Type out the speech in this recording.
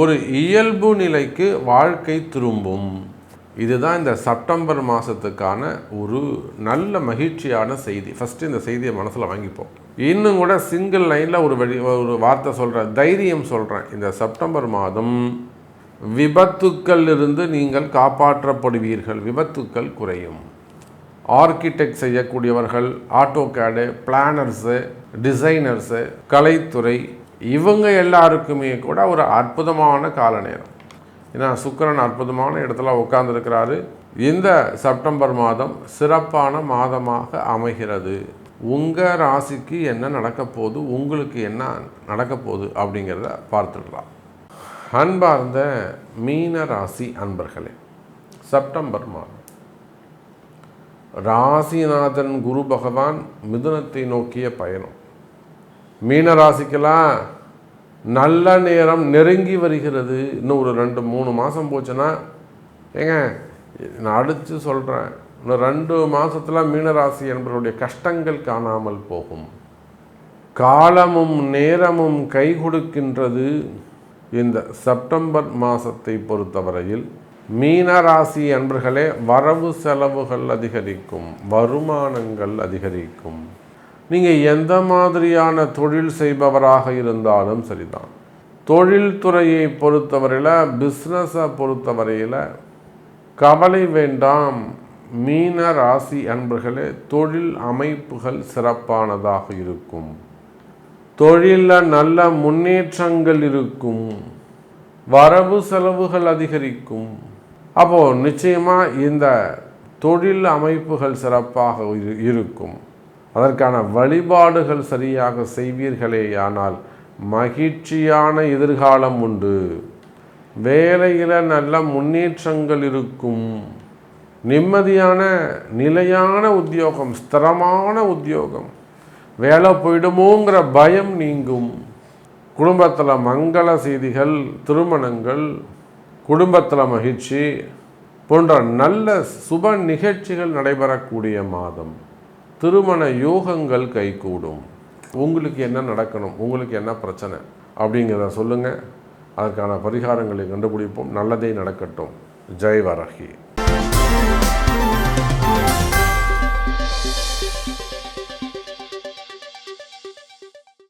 ஒரு இயல்பு நிலைக்கு வாழ்க்கை திரும்பும். இதுதான் இந்த செப்டம்பர் மாதத்துக்கான ஒரு நல்ல மகிழ்ச்சியான செய்தி. ஃபஸ்ட்டு இந்த செய்தியை மனசில் வாங்கிப்போம். இன்னும் கூட சிங்கிள் லைனில் ஒரு வழி ஒரு வார்த்தை சொல்கிறேன் தைரியம் சொல்கிறேன் இந்த செப்டம்பர் மாதம் விபத்துக்கள் இருந்து நீங்கள் காப்பாற்றப்படுவீர்கள். விபத்துக்கள் குறையும். ஆர்கிடெக்ட் செய்யக்கூடியவர்கள் ஆட்டோ கேடு பிளானர்ஸு டிசைனர்ஸு கலைத்துறை இவங்க எல்லாருக்குமே கூட ஒரு அற்புதமான கால நேரம். ஏன்னா சுக்கிரன் அற்புதமான இடத்துல உட்கார்ந்துருக்கிறாரு. இந்த செப்டம்பர் மாதம் சிறப்பான மாதமாக அமைகிறது. உங்கள் ராசிக்கு என்ன நடக்க போகுது? உங்களுக்கு என்ன நடக்க போகுது? அப்படிங்கிறத பார்த்துடலாம். அன்பார்ந்த மீன ராசி அன்பர்களே செப்டம்பர் மாதம். ராசிநாதன் குரு பகவான் மிதுனத்தை நோக்கிய பயணம். மீன ராசிக்கெல்லாம் நல்ல நேரம் நெருங்கி வருகிறது. இன்னும் ஒரு ரெண்டு மூணு மாதம் போச்சுன்னா ஏங்க நான் அடித்து சொல்கிறேன் இன்னும் ரெண்டு மாதத்தில் மீனராசி என்பவருடைய கஷ்டங்கள் காணாமல் போகும். காலமும் நேரமும் கை கொடுக்கின்றது இந்த செப்டம்பர் மாதத்தை பொறுத்தவரையில். மீனராசி அன்பர்களே வரவு செலவுகள் அதிகரிக்கும் வருமானங்கள் அதிகரிக்கும். நீங்கள் எந்த மாதிரியான தொழில் செய்பவராக இருந்தாலும் சரிதான். தொழில்துறையை பொறுத்தவரையில் பிஸ்னஸை பொறுத்தவரையில் கவலை வேண்டாம். மீன ராசி அன்பர்களே தொழில் அமைப்புகள் சிறப்பானதாக இருக்கும். தொழிலில் நல்ல முன்னேற்றங்கள் இருக்கும். வரவு செலவுகள் அதிகரிக்கும். அப்போது நிச்சயமாக இந்த தொழில் அமைப்புகள் சிறப்பாக இரு- இருக்கும். அதற்கான வழிபாடுகள் சரியாக செய்வீர்களேயானால் மகிழ்ச்சியான எதிர்காலம் உண்டு. வேலையில் நல்ல முன்னேற்றங்கள் இருக்கும். நிம்மதியான நிலையான உத்தியோகம் ஸ்திரமான உத்தியோகம். வேலை போயிடுமோங்கிற பயம் நீங்கும். குடும்பத்தில் மங்கள செய்திகள் திருமணங்கள் குடும்பத்தில் மகிழ்ச்சி போன்ற நல்ல சுப நிகழ்ச்சிகள் நடைபெறக்கூடிய மாதம். திருமண யோகங்கள் கைகூடும். உங்களுக்கு என்ன நடக்கணும் உங்களுக்கு என்ன பிரச்சனை அப்படிங்கிறத சொல்லுங்கள் அதற்கான பரிகாரங்களை கண்டுபிடிப்போம். நல்லதே நடக்கட்டும். ஜெய் வரகி.